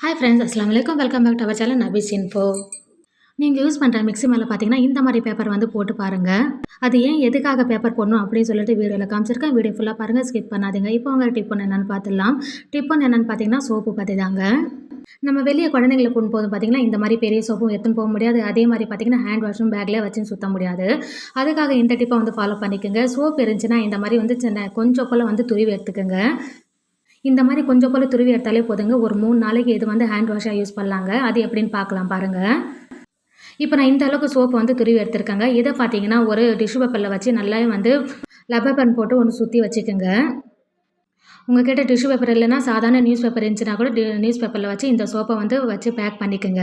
Hi friends அஸ்லாம் வலைக்கம் welcome back to our channel Nafis info நீங்கள் யூஸ் பண்ணுற மிக்ஸி மேலே பார்த்தீங்கன்னா இந்த மாதிரி பேப்பர் வந்து போட்டு பாருங்கள் அது ஏன் எதுக்காக பேப்பர் போடணும் அப்படின்னு சொல்லிட்டு வீடியோவில் காமிச்சிருக்கேன். வீடியோ ஃபுல்லாக பாருங்கள் ஸ்கிப் பண்ணாதீங்க. இப்போ உங்கள் டிப் ஒன்று என்னென்னு பார்த்துடலாம் டிப் ஒன்று என்னென்னு பார்த்தீங்கன்னா சோப்பு பற்றி தாங்க. நம்ம வெளியே குழந்தைங்களை கொண்டு போது பார்த்தீங்கன்னா இந்த மாதிரி பெரிய சோப்பும் எடுத்துன்னு போக முடியாது. அதே மாதிரி பார்த்தீங்கன்னா ஹேண்ட் வாஷும் பேக்கில் வச்சு சுத்த முடியாது. அதுக்காக இந்த டிப்பை வந்து ஃபாலோ பண்ணிக்கோங்க. சோப் இருந்துச்சுன்னா இந்த மாதிரி வந்து சின்ன கொஞ்சம் போல் வந்து துருவி எடுத்துக்கோங்க. இந்த மாதிரி கொஞ்சம் போல் துருவி எடுத்தாலே போதுங்க. ஒரு மூணு நாளைக்கு இது வந்து ஹேண்ட் வாஷாக யூஸ் பண்ணலாங்க. அது எப்படின்னு பார்க்கலாம் பாருங்கள் இப்போ நான் இந்த அளவுக்கு சோப்பு வந்து துருவி எடுத்திருக்கேங்க. இதை பார்த்தீங்கன்னா ஒரு டிஷ்யூ பேப்பரில் வச்சு நல்லா வந்து லப்பர் போட்டு ஒன்று சுற்றி வச்சுக்கோங்க. உங்ககிட்ட டிஷ்யூ பேப்பர் இல்லைன்னா சாதாரண நியூஸ் பேப்பர் இருந்துச்சுன்னா கூட நியூஸ் பேப்பரில் வச்சு இந்த சோப்பை வந்து வச்சு பேக் பண்ணிக்கோங்க.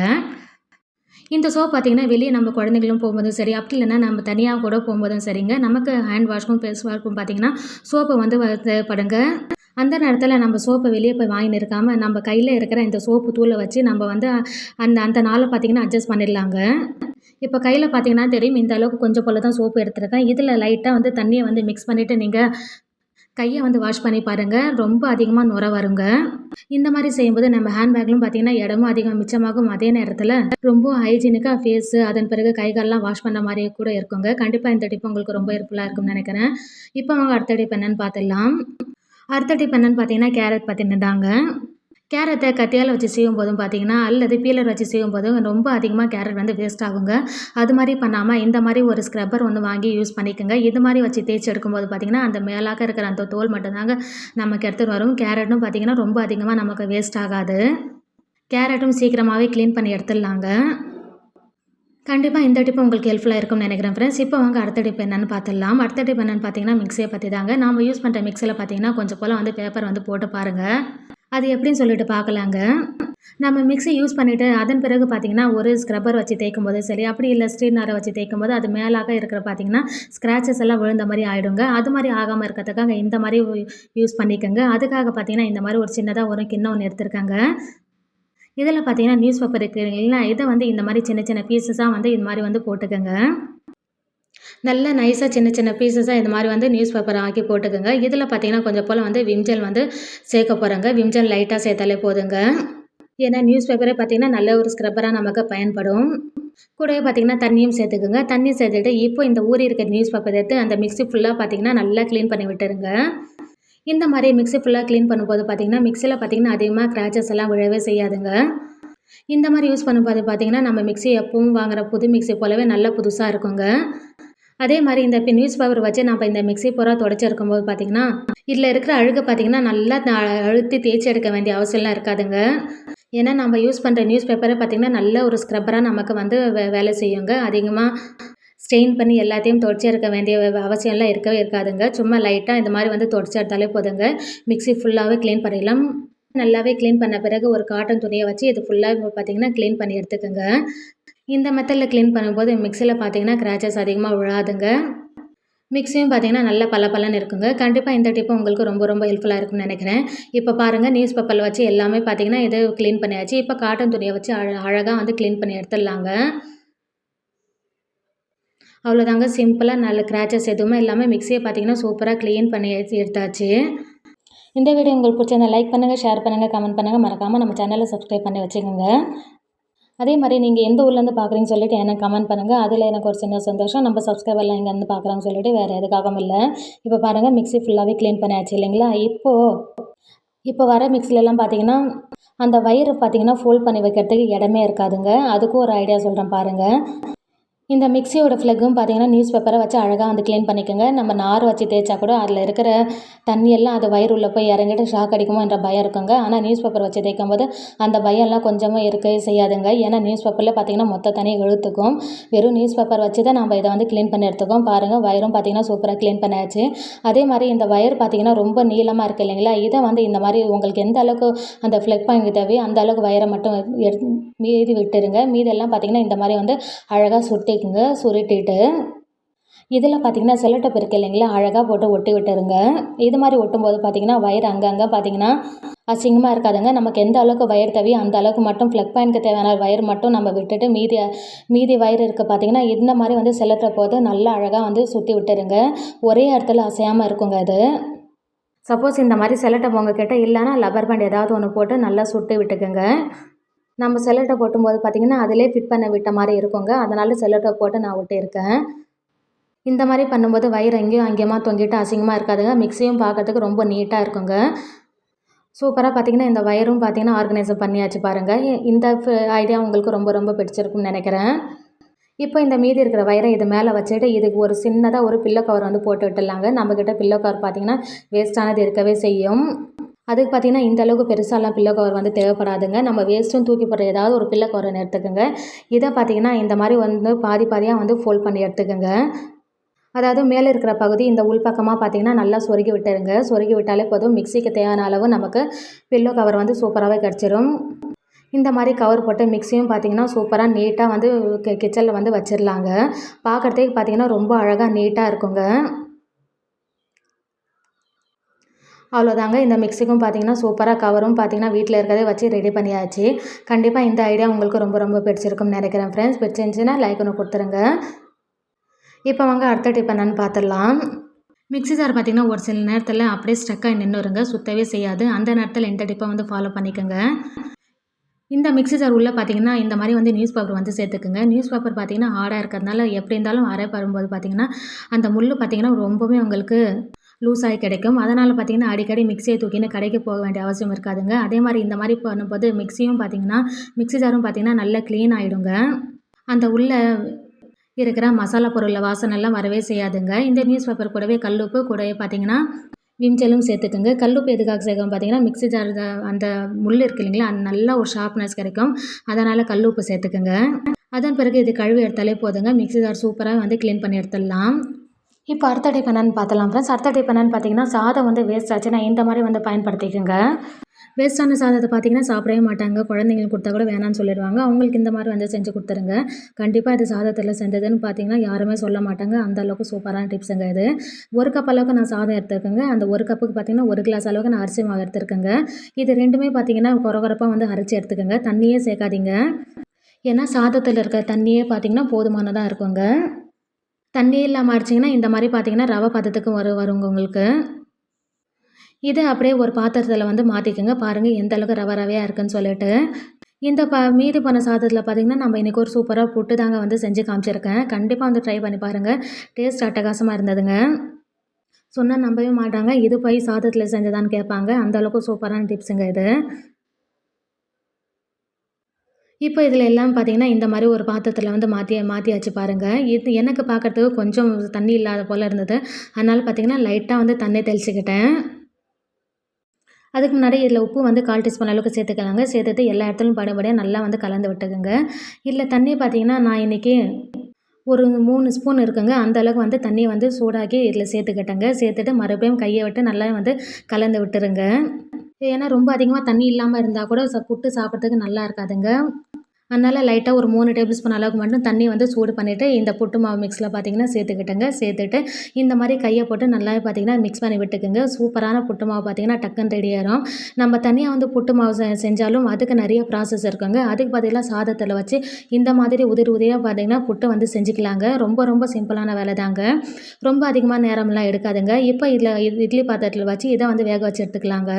இந்த சோப் பார்த்திங்கன்னா வெளியே நம்ம குழந்தைங்களும் போகும்போதும் சரி அப்படி இல்லைன்னா நம்ம தனியாக கூட போகும்போதும் சரிங்க. நமக்கு ஹேண்ட் வாஷ்க்கும் ஃபேஸ் வாஷ்க்கும் பார்த்திங்கன்னா சோப்பை வந்து தேவைப்படுங்க. அந்த நேரத்தில் நம்ம சோப்பை வெளியே போய் வாங்கின்னு இருக்காமல் நம்ம கையில் இருக்கிற இந்த சோப்பு தூளை வச்சு நம்ம வந்து அந்த அந்த நாளை பார்த்திங்கன்னா அட்ஜஸ்ட் பண்ணிடலாங்க. இப்போ கையில் பார்த்தீங்கன்னா தெரியும் இந்த அளவுக்கு கொஞ்சம் போல் தான் சோப்பு எடுத்துருக்கேன். இதில் லைட்டாக வந்து தண்ணியை வந்து மிக்ஸ் பண்ணிவிட்டு நீங்கள் கையை வந்து வாஷ் பண்ணி பாருங்கள் ரொம்ப அதிகமாக நுர வருங்க. இந்த மாதிரி செய்யும்போது நம்ம ஹேண்ட்பேக்லும் பார்த்தீங்கன்னா இடமும் அதிகம் மிச்சமாகும். அதே நேரத்தில் ரொம்ப ஹைஜீனிக்காக ஃபேஸு அதன் பிறகு கைகாலெலாம் வாஷ் பண்ண மாதிரியே கூட இருக்குங்க. கண்டிப்பாக இந்த டிப் உங்களுக்கு ரொம்ப ஹெல்ப்ஃபுல்லாக இருக்கும்னு நினைக்கிறேன். இப்போ அவங்க அடுத்த டிப் என்னென்னு பார்த்துடலாம் அடுத்த டிப் என்னென்னு பார்த்தீங்கன்னா கேரட் பார்த்தீங்கன்னாங்க கேரட்டை கத்தியால் வச்சு செய்யும் போதும் பார்த்தீங்கன்னா அல்லது பீலர் வச்சு செய்யும் போதும் ரொம்ப அதிகமாக கேரட் வந்து வேஸ்ட் ஆகுங்க. அது மாதிரி பண்ணாமல் இந்த மாதிரி ஒரு ஸ்க்ரப்பர் வந்து வாங்கி யூஸ் பண்ணிக்கோங்க. இது மாதிரி வச்சு தேய்ச்சி எடுக்கும்போது பார்த்திங்கன்னா அந்த மேலாக இருக்கிற அந்த தோல் மட்டும்தாங்க நமக்கு எடுத்துகிட்டு வரும். கேரட்டும் பார்த்திங்கன்னா ரொம்ப அதிகமாக நமக்கு வேஸ்ட் ஆகாது. கேரட்டும் சீக்கிரமாகவே க்ளீன் பண்ணி எடுத்துடலாங்க. கண்டிப்பாக இந்த டிப்பு உங்களுக்கு ஹெல்ப்ஃபுல்லாக இருக்கும்னு நினைக்கிறேன் ஃப்ரெண்ட்ஸ் இப்போ வாங்க அடுத்த டிப் என்னென்னு பார்த்துடலாம். அடுத்த டிப் என்னென்னு பார்த்தீங்கன்னா மிக்ஸியை பற்றி தாங்க. நம்ம யூஸ் பண்ணுற மிக்சியில் பார்த்தீங்கன்னா கொஞ்சம் போல் வந்து பேப்பர் வந்து போட்டு பாருங்கள் அது எப்படின்னு சொல்லிட்டு பார்க்கலாங்க. நம்ம மிக்ஸி யூஸ் பண்ணிவிட்டு அதன் பிறகு பார்த்திங்கன்னா ஒரு ஸ்க்ரப்பர் வச்சு தேய்க்கும் போது சரி அப்படி இல்லை ஸ்ட்ரீட்னரை வச்சு தேய்க்கும் போது அது மேலாக இருக்கிற பார்த்திங்கன்னா ஸ்க்ராச்சஸ் எல்லாம் விழுந்த மாதிரி ஆகிடுங்க அது மாதிரி ஆகாமல் இருக்கிறதுக்காக இந்த மாதிரி யூஸ் பண்ணிக்கோங்க. அதுக்காக பார்த்திங்கன்னா இந்த மாதிரி ஒரு சின்னதாக ஒரு கிண்ணம் ஒன்று எடுத்துருக்காங்க. இதில் பார்த்தீங்கன்னா நியூஸ் பேப்பர் இருக்குது இல்லைன்னா இதை வந்து இந்த மாதிரி சின்ன சின்ன பீசஸாக வந்து இது மாதிரி வந்து போட்டுக்கோங்க. நல்ல நைஸாக சின்ன சின்ன பீசஸாக இந்த மாதிரி வந்து நியூஸ் பேப்பர் ஆக்கி போட்டுக்கோங்க. இதில் பார்த்தீங்கன்னா கொஞ்சம் போல் வந்து விம்ஜல் வந்து சேர்க்க போகிறாங்க விம்ஜல் லைட்டாக சேர்த்தாலே போதுங்க. ஏன்னா நியூஸ் பேப்பரே பார்த்திங்கன்னா நல்ல ஒரு ஸ்க்ரப்பராக நமக்கு பயன்படும். கூடவே பார்த்திங்கன்னா தண்ணியும் சேர்த்துக்குங்க. தண்ணி சேர்த்துட்டு இப்போ இந்த ஊரில் இருக்க நியூஸ் பேப்பர் எடுத்து அந்த மிக்ஸி ஃபுல்லாக பார்த்திங்கன்னா நல்லா க்ளீன் பண்ணி விட்டுருங்க. இந்த மாதிரி மிக்ஸி ஃபுல்லாக க்ளீன் பண்ணும்போது பார்த்திங்கன்னா மிக்சியில் பார்த்திங்கன்னா அதிகமாக கிராச்சஸ் எல்லாம் விழவே செய்யாதுங்க. இந்த மாதிரி யூஸ் பண்ணும்போது பார்த்திங்கன்னா நம்ம மிக்ஸி எப்பவும் வாங்குகிற புது மிக்ஸி போலவே நல்லா புதுசாக இருக்குங்க. அதே மாதிரி இந்த இப்போ நியூஸ் பேப்பர் வச்சு நம்ம இந்த மிக்ஸி பூரா தொடச்சிருக்கும் போது பார்த்திங்கன்னா இதில் இருக்கிற அழுகை பார்த்திங்கன்னா நல்லா அழுத்தி தேய்ச்சி எடுக்க வேண்டிய அவசியம்லாம் இருக்காதுங்க. ஏன்னா நம்ம யூஸ் பண்ணுற நியூஸ் பேப்பரை பார்த்திங்கன்னா நல்ல ஒரு ஸ்க்ரப்பராக நமக்கு வந்து வே வேலை செய்யுங்க. அதிகமாக ஸ்டெயின் பண்ணி எல்லாத்தையும் தொடச்சி எடுக்க வேண்டிய அவசியம்லாம் இருக்கவே இருக்காதுங்க. சும்மா லைட்டாக இந்த மாதிரி வந்து தொடச்சி எடுத்தாலே போதுங்க. மிக்ஸி ஃபுல்லாகவே க்ளீன் பண்ணிடலாம். நல்லாவே க்ளீன் பண்ண பிறகு ஒரு காட்டன் துணியை வச்சு இது ஃபுல்லாக பார்த்தீங்கன்னா க்ளீன் பண்ணி எடுத்துக்கோங்க. இந்த மெத்தடில் க்ளீன் பண்ணும்போது மிக்சியில் பார்த்தீங்கன்னா கிராச்சஸ் அதிகமாக விழாதுங்க. மிக்ஸியும் பார்த்தீங்கன்னா நல்ல பல பலன்னு இருக்குங்க. கண்டிப்பாக இந்த டிப்பு உங்களுக்கு ரொம்ப ரொம்ப ஹெல்ப்ஃபுல்லாக இருக்கும்னு நினைக்கிறேன். இப்போ பாருங்கள் நியூஸ் பேப்பரில் வச்சு எல்லாமே பார்த்தீங்கன்னா இது க்ளீன் பண்ணியாச்சு. இப்போ காட்டன் துணியை வச்சு அழ அழகாக வந்து க்ளீன் பண்ணி எடுத்துடலாங்க. அவ்வளோதாங்க சிம்பிளாக நல்ல கிராச்சஸ் எதுவுமே இல்லாமல் மிக்சியை பார்த்தீங்கன்னா சூப்பராக க்ளீன் பண்ணி எடுத்தாச்சு. இந்த வீடியோ உங்களுக்கு பிடிச்சிருந்தா லைக் பண்ணுங்கள் ஷேர் பண்ணுங்கள் கமெண்ட் பண்ணுங்கள் மறக்காமல் நம்ம சேனலை சப்ஸ்கிரைப் பண்ணி வச்சுக்கோங்க. அதே மாதிரி நீங்கள் எந்த ஊர்லேருந்து பார்க்குறீங்கன்னு சொல்லிட்டு எனக்கு கமெண்ட் பண்ணுங்கள் அதில் எனக்கு ஒரு சின்ன சந்தோஷம். நம்ம சப்ஸ்கிரைபர்லாம் இங்கேருந்து பார்க்குறாங்கன்னு சொல்லிட்டு வேறு எதுக்காகவும் இல்லை. இப்போ பாருங்கள் மிக்ஸி ஃபுல்லாகவே க்ளீன் பண்ணியாச்சு இல்லைங்களா? இப்போது இப்போ வர மிக்ஸிலெல்லாம் பார்த்தீங்கன்னா அந்த வயிறு பார்த்தீங்கன்னா ஃபோல்ட் பண்ணி வைக்கிறதுக்கு இடமே இருக்காதுங்க. அதுக்கும் ஒரு ஐடியா சொல்கிறேன் பாருங்கள் இந்த மிக்சியோட ஃப்ளக்கும் பார்த்தீங்கன்னா நியூஸ் பேப்பரை வச்சு அழகாக வந்து க்ளீன் பண்ணிக்கோங்க. நம்ம நார் வச்சு தேய்ச்சா கூட அதில் இருக்கிற தண்ணி எல்லாம் அது வயிறு உள்ளே போய் இறங்கிட்டு ஷாக் அடிக்குமோ என்ற பயம் இருக்குங்க. ஆனால் நியூஸ் பேப்பர் வச்சு தேய்க்கும் போது அந்த பயம்லாம் கொஞ்சமாக இருக்கவே செய்யாதுங்க. ஏன்னா நியூஸ் பேப்பரில் பார்த்தீங்கன்னா மொத்த தண்ணி இழுத்துக்கும். வெறும் நியூஸ் பேப்பர் வச்சு தான் நம்ம இதை வந்து க்ளீன் பண்ணி எடுத்துக்கோம். பாருங்கள் வயரும் பார்த்தீங்கன்னா சூப்பராக க்ளீன் பண்ணியாச்சு அதே மாதிரி இந்த வயர் பார்த்தீங்கன்னா ரொம்ப நீளமாக இருக்குது இல்லைங்களா? இதை வந்து இந்த மாதிரி உங்களுக்கு எந்த அளவுக்கு அந்த ஃப்ளக் பாயிண்ட் தேவையோ அந்த அளவுக்கு வயரை மட்டும் எடுத்து மீதி விட்டுருங்க. மீதெல்லாம் பார்த்தீங்கன்னா இந்த மாதிரி வந்து அழகாக சுட்டி சுருட்டிக்குங்க சுருட்டிட்டு. இதில் பார்த்தீங்கன்னா செல்லட்டப் இருக்குது இல்லைங்களா? அழகாக போட்டு ஒட்டி விட்டுருங்க. இது மாதிரி ஒட்டும்போது பார்த்தீங்கன்னா வயர் அங்கங்கே பார்த்தீங்கன்னா அசிங்கமாக இருக்காதுங்க. நமக்கு எந்த அளவுக்கு வயர் தேவையோ அந்த அளவுக்கு மட்டும் ஃப்ளக் பாயிண்ட்க்கு தேவையான வயர் மட்டும் நம்ம விட்டுட்டு மீதி மீதி வயர் இருக்குது பார்த்தீங்கன்னா இந்த மாதிரி வந்து செல்லட்ட போது நல்லா அழகாக வந்து சுற்றி விட்டுருங்க. ஒரே இடத்துல அசையாமல் இருக்குங்க அது. சப்போஸ் இந்த மாதிரி செலட்டை உங்ககிட்ட இல்லைன்னா லப்பர் பேண்ட் ஏதாவது ஒன்று போட்டு நல்லா சுட்டு விட்டுக்குங்க. நம்ம செல்லட்டை போட்டும்போது பார்த்திங்கன்னா அதிலே ஃபிட் பண்ண விட்ட மாதிரி இருக்குங்க. அதனால் செல்லட்டை போட்டு நான் விட்டிருக்கேன் இந்த மாதிரி பண்ணும்போது வயிறு எங்கேயும் அங்கேயுமா தொங்கிட்டு அசிங்கமாக இருக்காதுங்க. மிக்ஸியும் பார்க்கறதுக்கு ரொம்ப நீட்டாக இருக்குங்க. சூப்பராக பார்த்தீங்கன்னா இந்த வயரும் பார்த்தீங்கன்னா ஆர்கனைசர் பண்ணியாச்சு பாருங்கள் இந்த ஐடியா உங்களுக்கு ரொம்ப ரொம்ப பிடிச்சிருக்கும்னு நினைக்கிறேன். இப்போ இந்த மீதி இருக்கிற வயரை இது மேலே வச்சுட்டு இதுக்கு ஒரு சின்னதாக ஒரு பில்லோ கவர் வந்து போட்டு விட்டுடலாங்க. நம்மக்கிட்ட பில்லோ கவர் பார்த்திங்கன்னா வேஸ்ட்டானது இருக்கவே செய்யும். அதுக்கு பார்த்திங்கன்னா இந்த அளவுக்கு பெருசாலாம் பில்லோ கவர் வந்து தேவைப்படாதுங்க. நம்ம வேஸ்ட்டும் தூக்கி போடுற ஏதாவது ஒரு பில்லோ கவரை எடுத்துக்கோங்க. இதை பார்த்திங்கன்னா இந்த மாதிரி வந்து பாதி பாதியாக வந்து ஃபோல்ட் பண்ணி எடுத்துக்கோங்க. அதாவது மேலே இருக்கிற பகுதி இந்த உள்பக்கமாக பார்த்திங்கன்னா நல்லா சொருகி விட்டுருங்க. சொருகி விட்டாலே போதும். மிக்சிக்கு தேவையான அளவு நமக்கு பில்லோ கவர் வந்து சூப்பராகவே கிடச்சிரும். இந்த மாதிரி கவர் போட்டு மிக்சியும் பார்த்திங்கன்னா சூப்பராக நீட்டாக வந்து கிச்சனில் வந்து வச்சிடலாங்க. பார்க்குறதுக்கு பார்த்திங்கன்னா ரொம்ப அழகாக நீட்டாக இருக்குங்க. அவ்வளோதாங்க. இந்த மிக்சிக்கும் பார்த்தீங்கன்னா சூப்பராக கவரும் பார்த்தீங்கன்னா வீட்டில் இருக்கிறதே வச்சு ரெடி பண்ணியாச்சு. கண்டிப்பாக இந்த ஐடியா உங்களுக்கு ரொம்ப ரொம்ப பிடிச்சிருக்கும்னு நினைக்கிறேன் ஃப்ரெண்ட்ஸ் பிடிச்சிருந்துச்சுன்னா லைக் ஒன்று கொடுத்துருங்க. இப்போ வாங்க அடுத்த டிப் என்னன்னு பார்த்துடலாம். மிக்ஸி ஜார் பார்த்திங்கன்னா ஒரு சில நேரத்தில் அப்படியே ஸ்டக்காக நின்றுருங்க சுத்தவே செய்யாது. அந்த நேரத்தில் இந்த டிப்பை வந்து ஃபாலோ பண்ணிக்கோங்க. இந்த மிக்ஸி ஜார் உள்ளே பார்த்தீங்கன்னா இந்த மாதிரி வந்து நியூஸ் பேப்பர் வந்து சேர்த்துக்குங்க. நியூஸ் பேப்பர் பார்த்தீங்கன்னா ஹார்டாக இருக்கிறதுனால எப்படி இருந்தாலும் அரை வரும்போது பார்த்தீங்கன்னா அந்த முள் பார்த்தீங்கன்னா ரொம்பவே உங்களுக்கு லூஸ் ஆகி கிடைக்கும். அதனால் பார்த்தீங்கன்னா அடிக்கடி மிக்சியை தூக்கின்னு கடைக்கு போக வேண்டிய அவசியம் இருக்காதுங்க. அதே மாதிரி இந்த மாதிரி பண்ணும்போது மிக்சியும் பார்த்தீங்கன்னா மிக்ஸி ஜாரும் பார்த்தீங்கன்னா நல்லா க்ளீன் ஆகிடுங்க அந்த உள்ள இருக்கிற மசாலா பொருளில் வாசனைலாம் வரவே செய்யாதுங்க. இந்த நியூஸ் பேப்பர் கூடவே கல்லுப்பு கூடவே பார்த்தீங்கன்னா விம்ஜலும் சேர்த்துக்குங்க. கல்லுப்பு எதுக்காக சேர்க்கும் பார்த்தீங்கன்னா மிக்சி ஜார் அந்த முள் இருக்கு இல்லைங்களா அது நல்லா ஒரு ஷார்ப்னஸ் கிடைக்கும். அதனால் கல்லுப்பு சேர்த்துக்குங்க. அதன் பிறகு இது கழுவி எடுத்தாலே போதுங்க. மிக்ஸி ஜார் சூப்பராக வந்து க்ளீன் பண்ணி எடுத்துடலாம். இப்போ அடுத்த டிப் என்னன்னு பார்த்தலாம் ஃப்ரெண்ட்ஸ் அடுத்த டிப் என்னன்னு பார்த்தீங்கன்னா சாதம் வந்து வேஸ்ட் ஆச்சுன்னா இந்த மாதிரி வந்து பயன்படுத்திக்கோங்க. வேஸ்ட்டான சாதத்தை பார்த்தீங்கன்னா சாப்பிடவே மாட்டாங்க. குழந்தைங்களுக்கு கொடுத்தா கூட வேணாம்னு சொல்லிடுவாங்க. அவங்களுக்கு இந்த மாதிரி வந்து செஞ்சு கொடுத்துருங்க. கண்டிப்பாக இது சாதத்தில் செஞ்சதுன்னு பார்த்தீங்கன்னா யாருமே சொல்ல மாட்டாங்க. அந்த அளவுக்கு சூப்பரான டிப்ஸுங்க இது. ஒரு கப் அளவுக்கு நான் சாதம் எடுத்துருக்கேங்க. அந்த ஒரு கப்புக்கு பார்த்தீங்கன்னா ஒரு கிளாஸ் அளவுக்கு நான் அரிசி மாவு எடுத்துருக்கேங்க. இது ரெண்டுமே பார்த்தீங்கன்னா குறகுறப்பாக வந்து அரைச்சி எடுத்துக்கோங்க. தண்ணியே சேர்க்காதீங்க. ஏன்னா சாதத்தில் இருக்கிற தண்ணியே பார்த்தீங்கன்னா போதுமானதாக இருக்குங்க. தண்ணி இல்லாமல் அரைச்சிங்கன்னா இந்த மாதிரி பார்த்தீங்கன்னா ரவை பதத்துக்கு வரும் வருங்க உங்களுக்கு. இதை அப்படியே ஒரு பாத்திரத்தில் வந்து மாற்றிக்கோங்க பாருங்கள் எந்த அளவுக்கு ரவை ரவையாக இருக்குன்னு சொல்லிட்டு. இந்த ப மீதி பண்ண சாதத்தில் பார்த்திங்கன்னா நம்ம இன்றைக்கி ஒரு சூப்பராக புட்டு தாங்க வந்து செஞ்சு காமிச்சிருக்கேன். கண்டிப்பாக வந்து ட்ரை பண்ணி பாருங்கள் டேஸ்ட் அட்டகாசமாக இருந்ததுங்க. சொன்னால் நம்பவே மாட்டாங்க. இது போய் சாதத்தில் செஞ்சதான்னு கேட்பாங்க. அந்தளவுக்கு சூப்பரான டிப்ஸுங்க இது. இப்போ இதில் எல்லாம் பார்த்தீங்கன்னா இந்த மாதிரி ஒரு பாத்திரத்தில் வந்து மாற்றி மாற்றியாச்சு பாருங்கள் இது எனக்கு பார்க்குறதுக்கு கொஞ்சம் தண்ணி இல்லாத போல் இருந்தது. அதனால் பார்த்திங்கன்னா லைட்டாக வந்து தண்ணி தெளிச்சுக்கிட்டேன். அதுக்கு முன்னாடி இதில் உப்பு வந்து கால் டீஸ்பூன் அளவுக்கு சேர்த்துக்கலாங்க. சேர்த்துட்டு எல்லா இடத்துலையும் படபடியாக நல்லா வந்து கலந்து விட்டுக்குங்க. இதில் தண்ணி பார்த்திங்கன்னா நான் இன்றைக்கி ஒரு மூணு ஸ்பூன் இருக்குங்க. அந்த அளவுக்கு வந்து தண்ணியை வந்து சூடாக்கி இதில் சேர்த்துக்கிட்டேங்க. சேர்த்துட்டு மறுபடியும் கையை விட்டு நல்லா வந்து கலந்து விட்டுருங்க. ஏன்னா ரொம்ப அதிகமாக தண்ணி இல்லாமல் இருந்தால் கூட புட்டு சாப்பிட்றதுக்கு நல்லா இருக்காதுங்க. அதனால் லைட்டாக ஒரு மூணு டேபிள் ஸ்பூன் அளவுக்கு மட்டும் தண்ணி வந்து சூடு பண்ணிவிட்டு இந்த புட்டு மாவு மிக்ஸில் பார்த்திங்கன்னா சேர்த்துக்கிட்டேங்க. சேர்த்துட்டு இந்த மாதிரி கையை போட்டு நல்லா பார்த்திங்கன்னா மிக்ஸ் பண்ணி விட்டுக்குங்க. சூப்பரான புட்டு மாவு பார்த்திங்கன்னா டக்குன்னு ரெடி ஆகிடும் நம்ம தனியாக வந்து புட்டு மாவு செஞ்சாலும் அதுக்கு நிறைய ப்ராசஸ் இருக்குங்க. அதுக்கு பார்த்திங்கன்னா சாதத்தில் வச்சு இந்த மாதிரி உதிரி உதிரியாக பார்த்திங்கன்னா புட்டு வந்து செஞ்சுக்கலாங்க. ரொம்ப ரொம்ப சிம்பிளான வேலை தாங்க ரொம்ப அதிகமாக நேரம்லாம் எடுக்காதுங்க. இப்போ இதில் இட்லி பாத்திரத்தில் வச்சு இதை வந்து வேக வச்சு எடுத்துக்கலாங்க.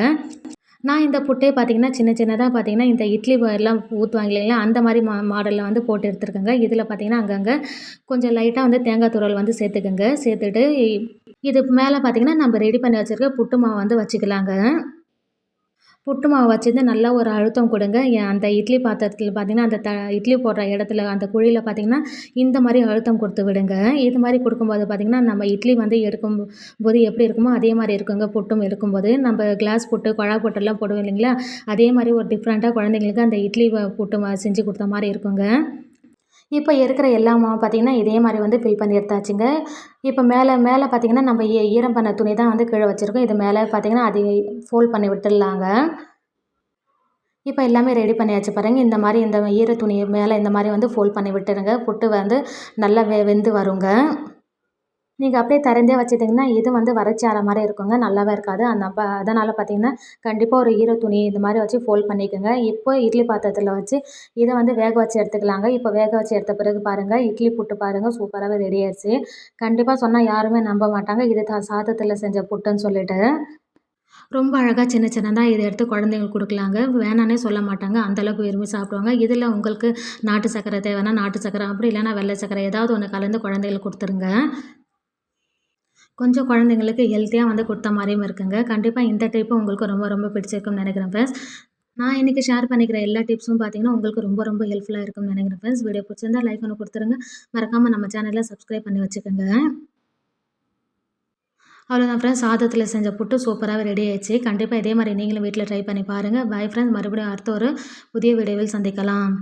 நான் இந்த புட்டே பார்த்திங்கன்னா சின்ன சின்னதாக பார்த்திங்கன்னா இந்த இட்லி எல்லாம் ஊற்றுவாங்க இல்லைங்களா அந்த மாதிரி மா மாடலில் வந்து போட்டு எடுத்துருக்கேங்க. இதில் பார்த்திங்கன்னா அங்கங்கே கொஞ்சம் லைட்டாக வந்து தேங்காய் துருவல் வந்து சேர்த்துக்கோங்க. சேர்த்துட்டு இது மேலே பார்த்திங்கன்னா நம்ம ரெடி பண்ணி வச்சுருக்க புட்டு மாவு வந்து வச்சுக்கலாங்க. புட்டு மாவு வச்சுருந்து நல்லா ஒரு அழுத்தம் கொடுங்க. அந்த இட்லி பாத்திரத்தில் பார்த்திங்கன்னா அந்த த இட்லி போடுற இடத்துல அந்த குழியில் பார்த்திங்கன்னா இந்த மாதிரி அழுத்தம் கொடுத்து விடுங்க. இது மாதிரி கொடுக்கும்போது பார்த்திங்கன்னா நம்ம இட்லி வந்து எடுக்கும் போது எப்படி இருக்குமோ அதே மாதிரி இருக்குங்க. புட்டும் எடுக்கும்போது நம்ம கிளாஸ் புட்டு குழா புட்டெல்லாம் போடுவோம் இல்லைங்களா? அதே மாதிரி ஒரு டிஃப்ரெண்ட்டாக குழந்தைங்களுக்கு அந்த இட்லி புட்டு செஞ்சு கொடுத்த மாதிரி இருக்குங்க. இப்போ இருக்கிற எல்லா மாவும் பார்த்திங்கன்னா இதே மாதிரி வந்து ஃபில் பண்ணி எடுத்தாச்சுங்க இப்போ மேலே மேலே பார்த்திங்கன்னா நம்ம ஈ ஈரம் பண்ண துணி தான் வந்து கீழே வச்சுருக்கோம். இது மேலே பார்த்திங்கன்னா அதை ஃபோல்ட் பண்ணி விட்டுடலாங்க. இப்போ எல்லாமே ரெடி பண்ணியாச்சு பாருங்கள் இந்த மாதிரி இந்த ஈர துணி மேலே இந்த மாதிரி வந்து ஃபோல்ட் பண்ணி விட்டுருங்க புட்டு வந்து நல்லா வெ வெந்து வருங்க. நீங்கள் அப்படியே திறந்தே வச்சுட்டிங்கன்னா இது வந்து வறட்சி மாதிரி இருக்குங்க. நல்லாவே இருக்காது. அந்த ப அதனால் பார்த்தீங்கன்னா கண்டிப்பாக ஒரு ஈர துணி இந்த மாதிரி வச்சு ஃபோல்ட் பண்ணிக்கோங்க. இப்போ இட்லி பாத்திரத்தில் வச்சு இதை வந்து வேக வச்சு எடுத்துக்கலாங்க. இப்போ வேக வச்சு எடுத்த பிறகு பாருங்கள் இட்லி புட்டு பாருங்கள் சூப்பராகவே ரெடி ஆயிடுச்சு. கண்டிப்பாக சொன்னால் யாருமே நம்ப மாட்டாங்க. இது த சாதத்தில் செஞ்ச புட்டுன்னு சொல்லிட்டு. ரொம்ப அழகாக சின்ன சின்னதாக இதை எடுத்து குழந்தைங்களுக்கு கொடுக்கலாங்க. வேணானே சொல்ல மாட்டாங்க. அந்தளவுக்கு விரும்பி சாப்பிடுவாங்க. இதில் உங்களுக்கு நாட்டு சக்கரை தேவைன்னா நாட்டு சக்கரை அப்படி இல்லைன்னா வெள்ளை சக்கரை ஏதாவது ஒன்று கலந்து குழந்தைங்களுக்கு கொடுத்துருங்க. கொஞ்சம் குழந்தைங்களுக்கு ஹெல்த்தியாக வந்து கொடுத்த மாதிரியும் இருக்குங்க. கண்டிப்பாக இந்த டைப்பு உங்களுக்கு ரொம்ப ரொம்ப பிடிச்சிருக்கும்னு நினைக்கிறேன் ஃப்ரெண்ட்ஸ் நான் இன்றைக்கி ஷேர் பண்ணிக்கிற எல்லா டிப்ஸும் பார்த்தீங்கன்னா உங்களுக்கு ரொம்ப ரொம்ப ஹெல்ப்ஃபுல்லாக இருக்கும்னு நினைக்கிறேன் ஃப்ரெண்ட்ஸ் வீடியோ பிடிச்சிருந்தா லைக் ஒன்று கொடுத்துருங்க. மறக்காமல் நம்ம சேனலில் சப்ஸ்கிரைப் பண்ணி வச்சுக்கோங்க. அவ்வளோதான் ஃப்ரெண்ட்ஸ் சாதத்தில் செஞ்ச புட்டு சூப்பராகவே ரெடி ஆயிடுச்சு. கண்டிப்பாக இதே மாதிரி நீங்களும் வீட்டில் ட்ரை பண்ணி பாருங்கள் பை ஃப்ரெண்ட்ஸ் மறுபடியும் அடுத்த ஒரு புதிய வீடியோவில் சந்திக்கலாம்.